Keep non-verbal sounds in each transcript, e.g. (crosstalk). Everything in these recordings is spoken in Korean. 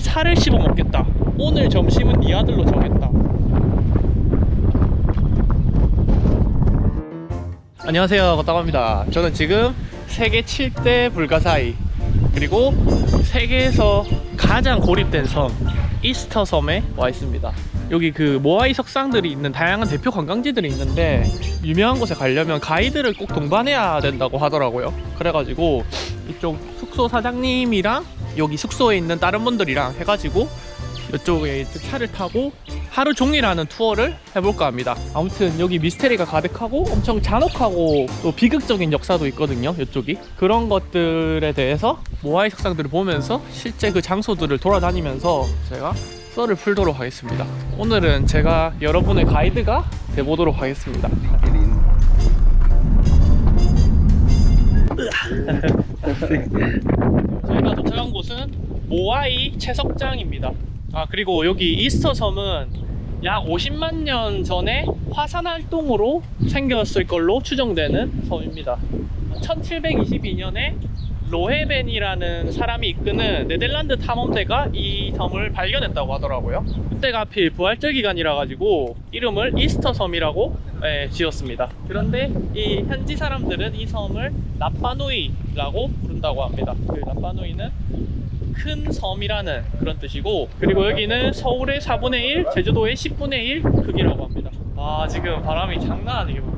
살을 씹어 먹겠다. 오늘 점심은 네 아들로 정했다. 안녕하세요, 걷다갑니다. 저는 지금 세계 7대 불가사의 그리고 세계에서 가장 고립된 섬 이스터 섬에 와 있습니다. 여기 그 모아이 석상들이 있는 다양한 대표 관광지들이 있는데 유명한 곳에 가려면 가이드를 꼭 동반해야 된다고 하더라고요. 그래가지고 이쪽 숙소 사장님이랑 여기 숙소에 있는 다른 분들이랑 해가지고 이쪽에 차를 타고 하루 종일 하는 투어를 해볼까 합니다. 아무튼 여기 미스테리가 가득하고 엄청 잔혹하고 또 비극적인 역사도 있거든요. 이쪽이 그런 것들에 대해서 모아이 석상들을 보면서 실제 그 장소들을 돌아다니면서 제가 썰을 풀도록 하겠습니다. 오늘은 제가 여러분의 가이드가 돼보도록 하겠습니다. (laughs) 저희가 도착한 곳은 모아이 채석장입니다. 아 그리고 여기 이스터 섬은 약 50만 년 전에 화산 활동으로 생겼을 걸로 추정되는 섬입니다. 1722년에 로헤벤이라는 사람이 이끄는 네덜란드 탐험대가 이 섬을 발견했다고 하더라고요. 그때가 하필 부활절 기간이라 가지고 이름을 이스터 섬이라고 예, 지었습니다. 그런데 이 현지 사람들은 이 섬을 라파누이라고 부른다고 합니다. 그 라파누이는 큰 섬이라는 그런 뜻이고 그리고 여기는 서울의 4분의 1, 제주도의 10분의 1 크기라고 합니다. 아 지금 바람이 장난 아니게 붑니다.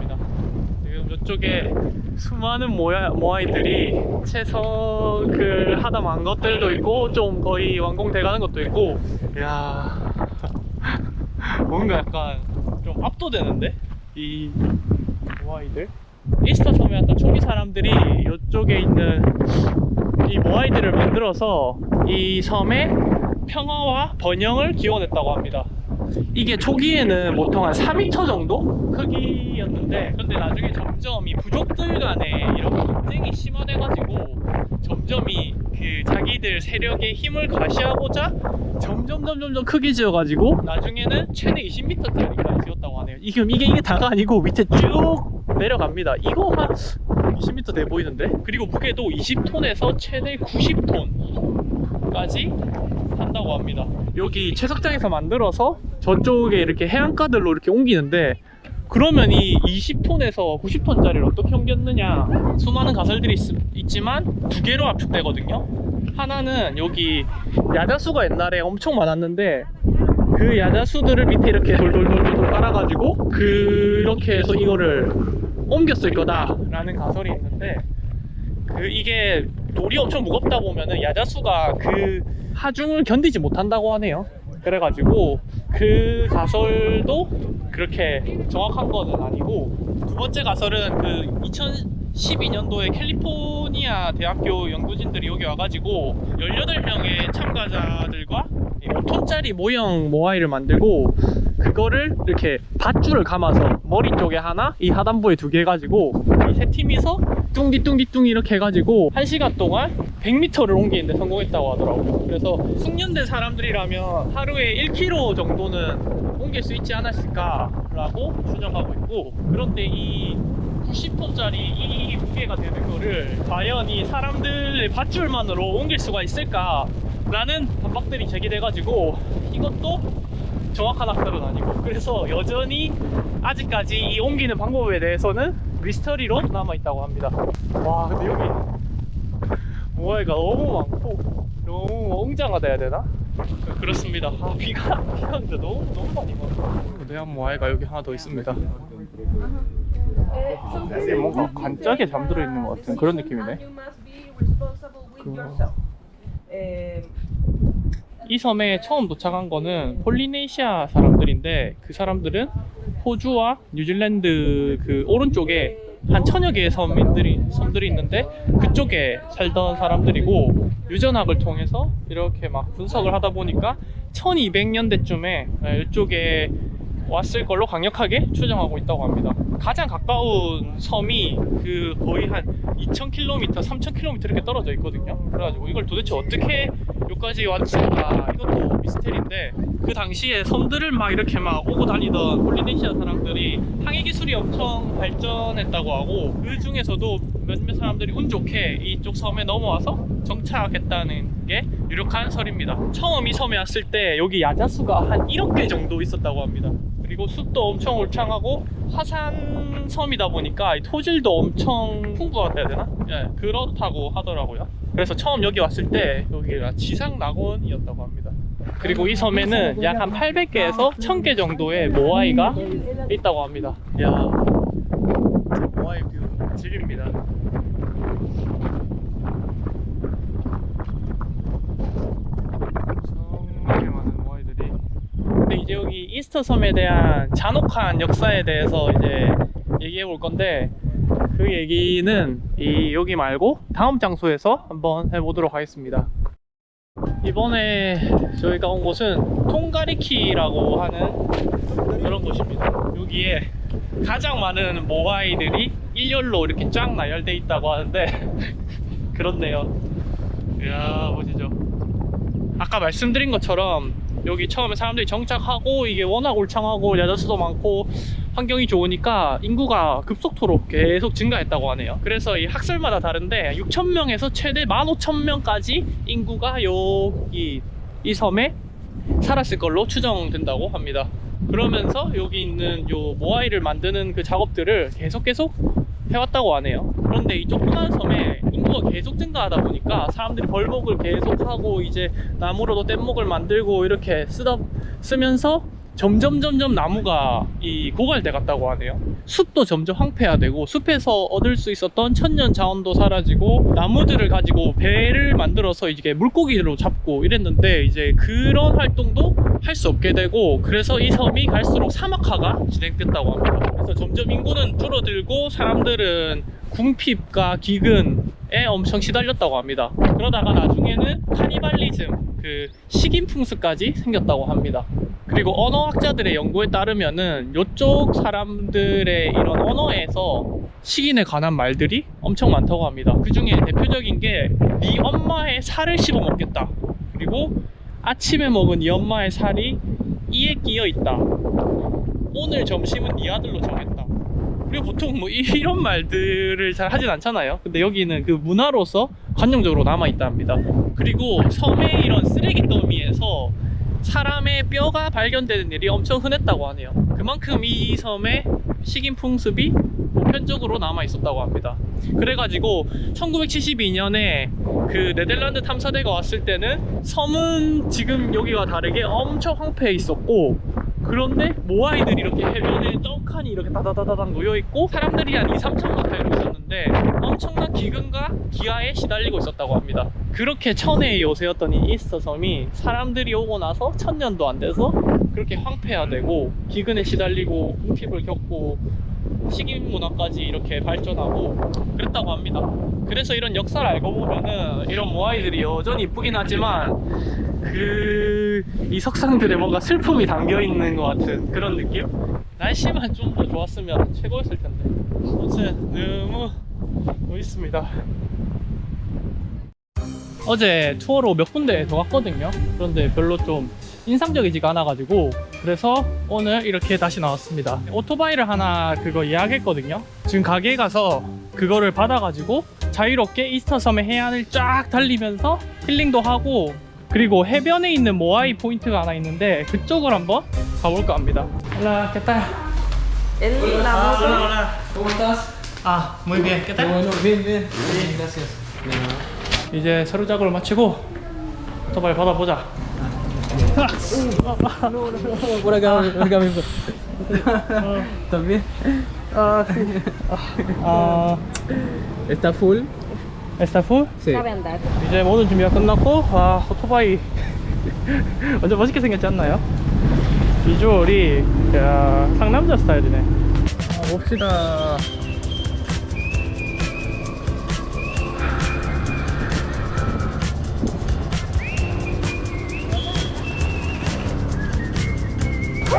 이쪽에 수많은 모야, 모아이들이 채석을 하다 만 것들도 있고 좀 거의 완공돼 가는 것도 있고. 이야. (laughs) 뭔가 약간 좀 압도되는데? 이 모아이들? 이스터 섬에 왔던 초기 사람들이 이쪽에 있는 이 모아이들을 만들어서 이 섬의 평화와 번영을 기원했다고 합니다. 이게 초기에는 보통 한 4m 정도 크기였는데 근데 나중에 점점 이 부족들 간에 이런 경쟁이 심화돼가지고 점점 이그 자기들 세력의 힘을 과시하고자 점점 점점 점 크게 지어가지고 나중에는 최대 20m짜리까지 지었다고 하네요. 이게 이게 이게 다가 아니고 밑에 쭉 내려갑니다. 이거 한 20m 돼 보이는데? 그리고 무게도 20톤에서 최대 90톤까지 한다고 합니다. 여기 채석장에서 만들어서 저쪽에 이렇게 해안가들로 이렇게 옮기는데 그러면 이 20톤에서 90톤짜리를 어떻게 옮겼느냐 수많은 가설들이 있, 지만두 개로 압축되거든요 하나는 여기 야자수가 옛날에 엄청 많았는데 그 야자수들을 밑에 이렇게 돌돌돌돌 깔아가지고 그렇게 해서 이거를 옮겼을 거다라는 가설이 있는데 그 이게 돌이 엄청 무겁다 보면은 야자수가 그 하중을 견디지 못한다고 하네요. 그래가지고 그 가설도 그렇게 정확한 거는 아니고 두 번째 가설은 그 2012년도에 캘리포니아 대학교 연구진들이 여기 와가지고 18명의 참가자들과 5톤짜리 모형 모아이를 만들고 그거를 이렇게 밧줄을 감아서 머리 쪽에 하나, 이 하단부에 두개 해가지고 이 세 팀이서 뚱디뚱디뚱 이렇게 해가지고 한 시간 동안 100m를 옮기는데 성공했다고 하더라고요. 그래서 숙련된 사람들이라면 하루에 1km 정도는 옮길 수 있지 않았을까 라고 추정하고 있고 그런데 이 90톤짜리 이 무게가 되는 거를 과연 이 사람들의 밧줄만으로 옮길 수가 있을까 라는 반박들이 제기돼가지고 이것도 정확한 학설은 아니고 그래서 여전히 아직까지 이 옮기는 방법에 대해서는 미스터리로 남아있다고 합니다. 와 근데 여기 모아이가 너무 많고 너무 웅장하다 해야 되나? 그렇습니다. 아 비가 비가 근데 너무 너무 많이 와요 대한 모아이가 여기 하나 더 있습니다. 근데 뭔가 관짝에 잠들어 있는 것 같은 그런 느낌이네. 그- 이 섬에 처음 도착한 거는 폴리네시아 사람들인데 그 사람들은 호주와 뉴질랜드 그 오른쪽에 한 천여 개의 섬들이 섬들이 있는데 그쪽에 살던 사람들이고 유전학을 통해서 이렇게 막 분석을 하다 보니까 1200년대쯤에 이쪽에 왔을 걸로 강력하게 추정하고 있다고 합니다. 가장 가까운 섬이 그 거의 한 2,000km, 3,000km 이렇게 떨어져 있거든요. 그래가지고 이걸 도대체 어떻게 여기까지 왔을까 이것도 미스테리인데 그 당시에 섬들을 막 이렇게 막 오고 다니던 폴리네시아 사람들이 항해 기술이 엄청 발전했다고 하고 그 중에서도 몇몇 사람들이 운 좋게 이쪽 섬에 넘어와서 정착했다는 게 유력한 설입니다. 처음 이 섬에 왔을 때 여기 야자수가 한 1억 개 정도 있었다고 합니다. 그리고 숲도 엄청 울창하고 화산 섬이다 보니까 이 토질도 엄청 풍부하다 해야 되나? 예, 그렇다고 하더라고요. 그래서 처음 여기 왔을 때 여기가 지상 낙원이었다고 합니다. 그리고 이 섬에는 약 한 800개에서 1000개 정도의 모아이가 있다고 합니다. 이야, 저 모아이 뷰 질입니다. 엄청나게 많은 모아이들이. 근데 이제 이스터 섬에 대한 잔혹한 역사에 대해서 이제 얘기해 볼 건데 그 얘기는 이 여기 말고 다음 장소에서 한번 해보도록 하겠습니다. 이번에 저희가 온 곳은 통가리키라고 하는 그런 곳입니다. 여기에 가장 많은 모아이들이 일렬로 이렇게 쫙 나열돼 있다고 하는데 (laughs) 그렇네요. 이야 보시죠. 아까 말씀드린 것처럼 여기 처음에 사람들이 정착하고 이게 워낙 울창하고 야자수도 많고 환경이 좋으니까 인구가 급속도로 계속 증가했다고 하네요. 그래서 이 학설마다 다른데 6,000명에서 최대 15,000명까지 인구가 여기 이 섬에 살았을 걸로 추정된다고 합니다. 그러면서 여기 있는 요 모아이를 만드는 그 작업들을 계속 계속 해왔다고 하네요. 그런데 이 조그만 섬에 인구가 계속 증가하다 보니까 사람들이 벌목을 계속 하고 이제 나무로도 뗏목을 만들고 이렇게 쓰다 쓰면서 점점 점점 나무가 이 고갈돼 갔다고 하네요. 숲도 점점 황폐화되고 숲에서 얻을 수 있었던 천년 자원도 사라지고 나무들을 가지고 배를 만들어서 이게 물고기로 잡고 이랬는데 이제 그런 활동도 할 수 없게 되고 그래서 이 섬이 갈수록 사막화가 진행됐다고 합니다. 그래서 점점 인구는 줄어들고 사람들은 궁핍과 기근에 엄청 시달렸다고 합니다. 그러다가 나중에는 카니발리즘, 그 식인풍습까지 생겼다고 합니다. 그리고 언어학자들의 연구에 따르면은 이쪽 사람들의 이런 언어에서 식인에 관한 말들이 엄청 많다고 합니다. 그 중에 대표적인 게 네 엄마의 살을 씹어 먹겠다. 그리고 아침에 먹은 네 엄마의 살이 이에 끼어 있다. 오늘 점심은 네 아들로 정했다. 그리고 보통 뭐 이- 이런 말들을 잘 하진 않잖아요. 근데 여기는 그 문화로서 관용적으로 남아 있다 합니다. 그리고 섬의 이런 쓰레기 더미에서 사람의 뼈가 발견되는 일이 엄청 흔했다고 하네요. 그만큼 이 섬의 식인 풍습이 보편적으로 남아 있었다고 합니다. 그래가지고 1972년에 그 네덜란드 탐사대가 왔을 때는 섬은 지금 여기와 다르게 엄청 황폐해 있었고 그런데 모아이들이 이렇게 해변에 떡하니 이렇게 다다다다당 놓여 있고 사람들이 한 2, 3천 가까이로 있었는데 엄청난 기근과 기아에 시달리고 있었다고 합니다. 그렇게 천혜의 요새였던 이 이스터 섬이 사람들이 오고 나서 천년도 안 돼서 그렇게 황폐화되고 기근에 시달리고 궁핍을 겪고 식인 문화까지 이렇게 발전하고 그랬다고 합니다. 그래서 이런 역사를 알고 보면은 이런 모아이들이 여전히 이쁘긴 하지만 그 이 석상들에 뭔가 슬픔이 담겨 있는 것 같은 그런 느낌? 날씨만 좀 더 좋았으면 최고였을 텐데. 아무튼 너무 멋있습니다. 어제 투어로 몇 군데 더 갔거든요. 그런데 별로 좀 인상적이지가 않아가지고 그래서 오늘 이렇게 다시 나왔습니다. 오토바이를 하나 그거 예약했거든요. 지금 가게에 가서 그거를 받아가지고 자유롭게 이스터 섬의 해안을 쫙 달리면서 힐링도 하고 그리고 해변에 있는 모아이 포인트가 하나 있는데 그쪽을 한번 가볼까 합니다. Hola. ¿Cómo estás? Ah, muy bien. ¿Qué Qué tal? bueno, bien, bien. Bien, gracias. 이제 서류 작업을 마치고 오토바이 받아보자. Por acá, por acá mismo. ¿También? 아, 아, ¿Está full? 에스타프? Sí. Sabe andar. 이제 모든 준비가 끝났고 와 오토바이 (laughs) 완전 멋있게 생겼지 않나요? 비주얼이 야 상남자 스타일이네 봅시다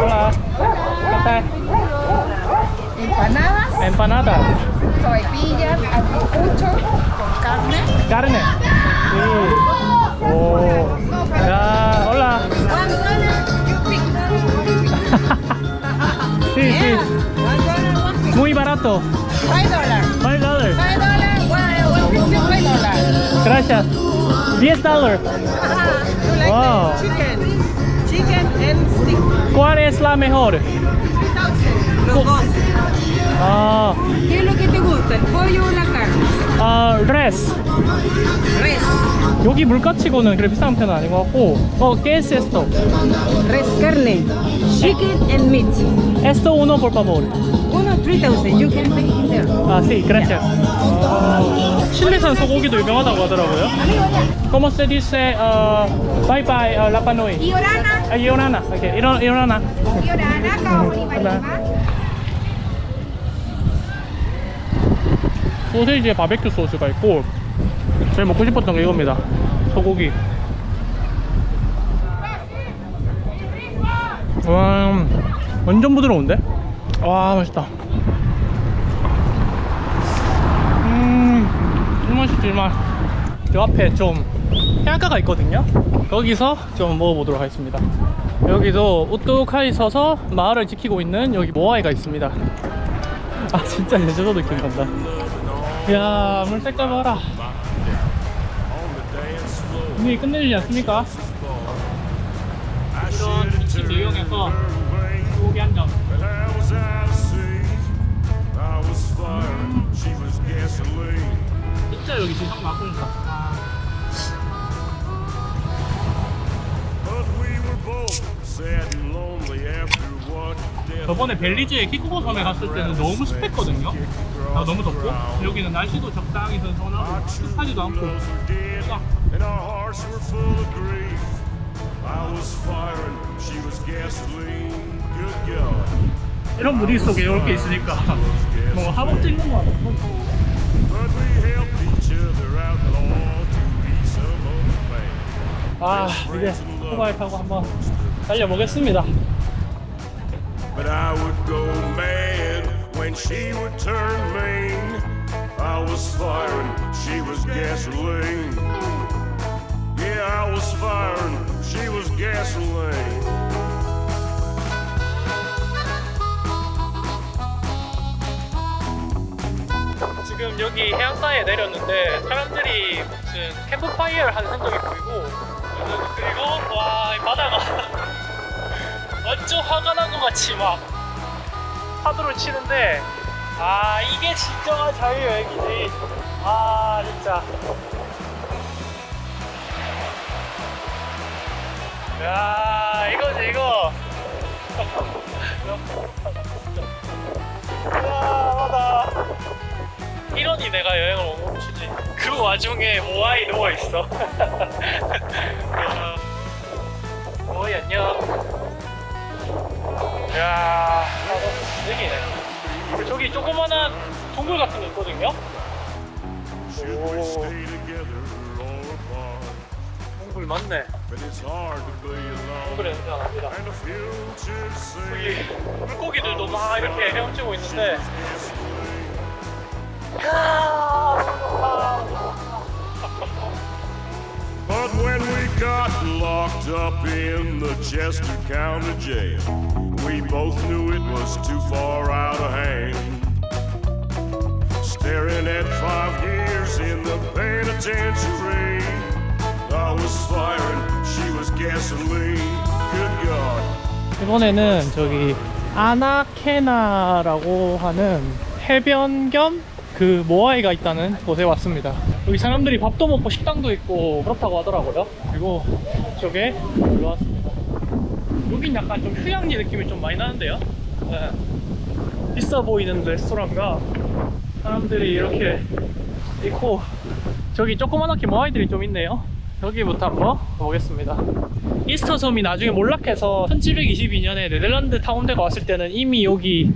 Hola. ¿Qué? Empanadas. Empanadas. Soepillas, anticucho con carne. Carne. Sí. Oh. Ah, hola. sí, sí. Muy barato. 5 dólares. 5 dólares. 5 dólares. $1.55 dólares. Gracias. 10 dólares. Wow. Chicken. ¿Cuál es la mejor? 3000. Los dos. Ah, ¿Qué es lo que te gusta? ¿El pollo o la carne? 아, res. Res. 여기 물가치고는 그렇게 비싼 편은 아닌 것 같고. 어, ¿qué es esto? Res carne. Chicken and meat. Esto uno, por favor. Uno 3000. You can pay in there. 아, sí, gracias. 칠레산 소고기도 유명하다고 하더라고요. ¿Cómo se dice uh, bye bye uh, Rapa Nui? Iorana. 아, 이오나나. 오케이, 이런 이오나나. Iorana, kauni Bye. 소세지에 바베큐 소스가 있고 제일 먹고 싶었던 게 이겁니다. 소고기. 와, 완전 부드러운데? 와, 맛있다. 맛. 저 앞에 좀 해안가가 있거든요. 거기서 좀 먹어보도록 하겠습니다. 여기도 우뚝하게 서서 마을을 지키고 있는 여기 모아이가 있습니다. 아, 진짜 제주도 느낌 난다. 이야, 물 색깔 봐라. 분위기 끝내주지 않습니까? 이런 비치 이용해서 소고기 한 점. But I was out of sea. I was firing. She was gasoline. 진짜 여기 지상 death. 저번에 벨리즈에 키쿠버 섬에 갔을 때는 너무 습했거든요. 아, 너무 덥고 여기는 날씨도 적당히 선선하고 습하지도 않고. 이런 무리 속에 이렇게 있으니까 뭔가 하복 찍는 거 같아. 아 이제 호바이 타고 한번 달려보겠습니다. But I would go mad when she would turn mean. I was firing, she was gasoline. Yeah, I was firing, she was gasoline. 지금 여기 해안가에 내렸는데 사람들이 무슨 캠프파이어를 하는 흔적이 보이고 그리고 와이 바다가 (laughs) 완전 화가 난 것 같이 막 파도를 치는데 아 이게 진정한 자유여행이지. 아 진짜. 야 이거지 이거. 너무 좋다 진짜 야 바다 이러니 내가 여행을 못 멈추지. 그 와중에 모아이 누워있어. 야, (laughs) 모아이 안녕. 야. 그리고 저기 조그만한 동굴 같은 거 있거든요. Apart? 동굴 맞네. 동굴에 냄새 납니다. 여기 물고기들도 막 이렇게 헤엄치고 있는데. (laughs) gasoline. But when we got locked up in the Chester County Jail, we both knew it was too far out of hand. Staring at five years in the penitentiary, I was firing, she was gasoline. Good God. 이번에는 저기 아나케나라고 하는 해변 겸 그 모아이가 있다는 곳에 왔습니다. 여기 사람들이 밥도 먹고 식당도 있고 그렇다고 하더라고요. 그리고 이쪽에 놀러 왔습니다. 여긴 약간 좀 휴양지 느낌이 좀 많이 나는데요. 네. 비싸 보이는 레스토랑과 사람들이 이렇게 있고 저기 조그만하게 모아이들이 좀 있네요. 여기부터 한번 가보겠습니다. 이스터 섬이 나중에 몰락해서 1722년에 네덜란드 탐험대가 왔을 때는 이미 여기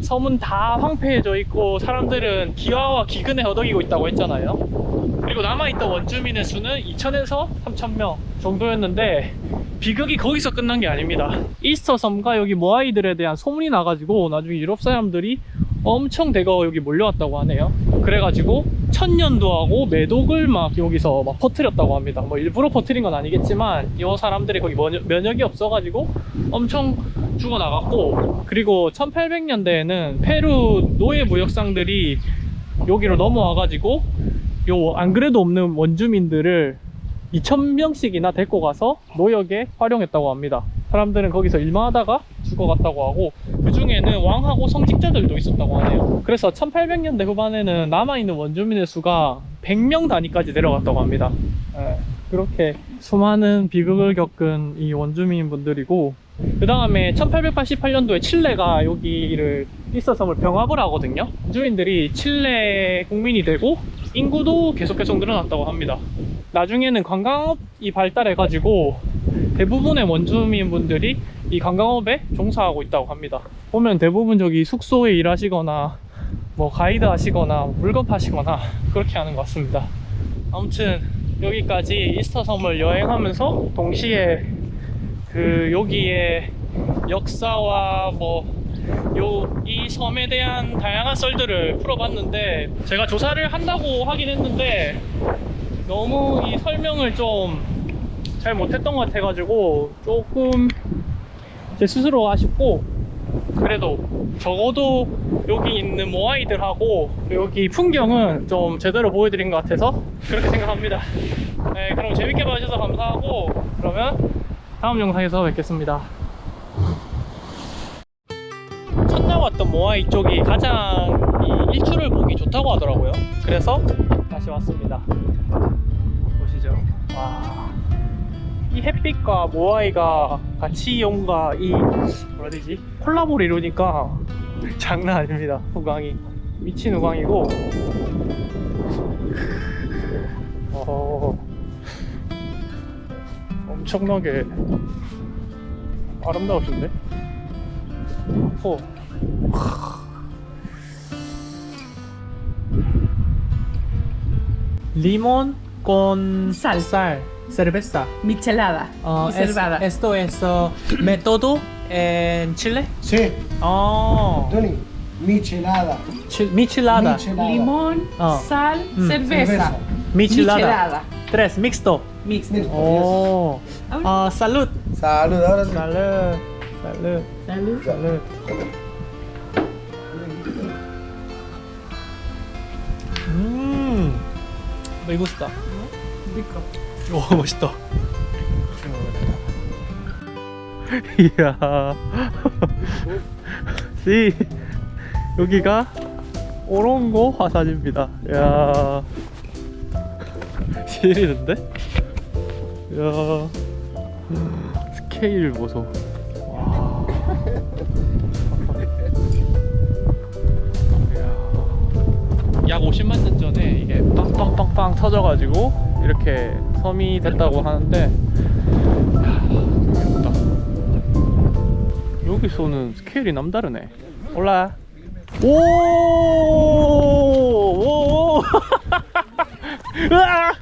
섬은 다 황폐해져 있고 사람들은 기와와 기근에 허덕이고 있다고 했잖아요. 그리고 남아있던 원주민의 수는 2천에서 3천 명 정도였는데 비극이 거기서 끝난 게 아닙니다. 이스터 섬과 여기 모아이들에 대한 소문이 나가지고 나중에 유럽 사람들이 엄청 대거 여기 몰려왔다고 하네요. 그래가지고 천년도하고 매독을 막 여기서 막 퍼뜨렸다고 합니다. 뭐 일부러 퍼뜨린 건 아니겠지만 이 사람들이 거기 면역, 면역 이 없어가지고 엄청 죽어나갔고 그리고 1800년대에는 페루 노예 무역상들이 여기로 넘어와가지고 요 안 그래도 없는 원주민들을 2,000명씩이나 데리고 가서 노역에 활용했다고 합니다. 사람들은 거기서 일만 하다가 죽어갔다고 하고 그중 에는 왕하고 성직자들도 있었다고 하네요. 그래서 1800년대 후반에는 남아있는 원주민의 수가 100명 단위까지 내려갔다고 합니다. 예, 그렇게 수많은 비극을 겪은 이 원주민 분들이고 그 다음에 1888년도에 칠레가 여기를 이스터섬을 병합을 하거든요. 원주민들이 칠레 국민이 되고 인구도 계속 계속 늘어났다고 합니다. 나중에는 관광업이 발달해 가지고 대부분의 원주민 분들이 이 관광업에 종사하고 있다고 합니다. 보면 대부분 저기 숙소에 일하시거나 뭐 가이드 하시거나 물건 파시거나 그렇게 하는 것 같습니다. 아무튼 여기까지 이스터 섬을 여행하면서 동시에 그 여기에 역사와 뭐 요 이 섬에 대한 다양한 썰들을 풀어봤는데 제가 조사를 한다고 하긴 했는데 너무 이 설명을 좀 잘 못했던 것 같아가지고 조금 제 스스로 아쉽고 그래도 적어도 여기 있는 모아이들하고 여기 풍경은 좀 제대로 보여드린 것 같아서 그렇게 생각합니다. 네, 그럼 재밌게 봐주셔서 감사하고 그러면 다음 영상에서 뵙겠습니다. 첫날 왔던 모아이 쪽이 가장 이 일출을 보기 좋다고 하더라고요. 그래서 다시 왔습니다. 보시죠. 와. 이 햇빛과 모아이가 같이 온가 이 뭐라 되지? 콜라보를 이루니까 장난 아닙니다. 후광이 미친 후광이고. 어, 엄청나게 아름다우신데? 어. Con Sal. sal, cerveza. Michelada Ah, y es- cervada. esto es uh, (coughs) método en Chile. Sí, Oh, Tony, michelada. michelada. Michelada. Limón, Ah. sal, Mm. cerveza. Cerveza. Michelada. Michelada. Tres, mixto. Mixto. Mixto. Oh. Ah, salud. Salud, ahora sí. Salud. Salud. Salud. Salud. Mmm. Me gusta. Rico. 오 멋있다. 이야. (laughs) 씨. 여기가 오롱고 화산입니다. 야. 시리는데? 야. 스케일 보소. 와. 이야. 약 50만 년 전에 이게 빵빵빵빵 터져가지고 이렇게 섬이 됐다고 하는데 야, 좋다. 여기서는 스케일이 남다르네. 올라. 오! 오! (laughs) 으아!